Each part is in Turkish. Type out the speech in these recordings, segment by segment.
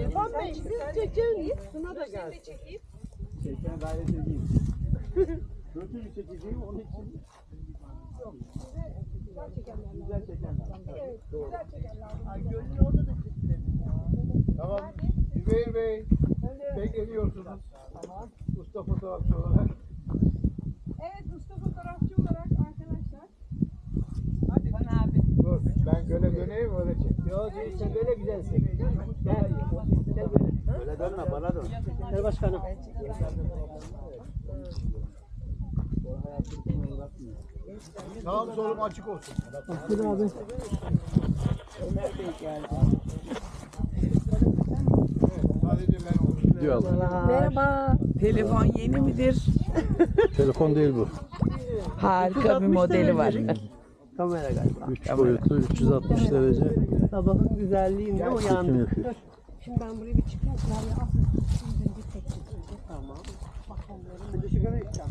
İrfan Bey siz çekin. Sına da gelsin. Çekene gayret edeyim. Kötü bir çekeceğim onun için. Güzel çekenler. Doğru. Tamam. Zübeyir Bey. Bekleniyorsunuz. Usta fotoğrafçı olarak. Evet usta fotoğrafçı olarak arkadaşlar. Dur. Ben böyle döneyim öyle Yok sen böyle güzelsin. Gel. Gel böyle. Öyle dönme bana dön. Gel başkanım. Sağım solum açık olsun. Dur abi. Sadece ben olsun. Diyor. Merhaba. Telefon yeni midir? Telefon değil bu. Harika bir modeli var. Kamera galiba. 3 boyutlu 360 derece Sabahın güzelliğinde çekim uyandık. yapıyor. Şimdi ben buraya bir çıkayım. Klavye al. Şimdi bir tek çekeyim. Tamam. Hadi sigara içeceğim.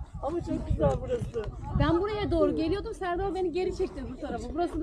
Ama çok güzel burası. Ben buraya doğru geliyordum. Serdar beni geri çekti bu tarafa. Burası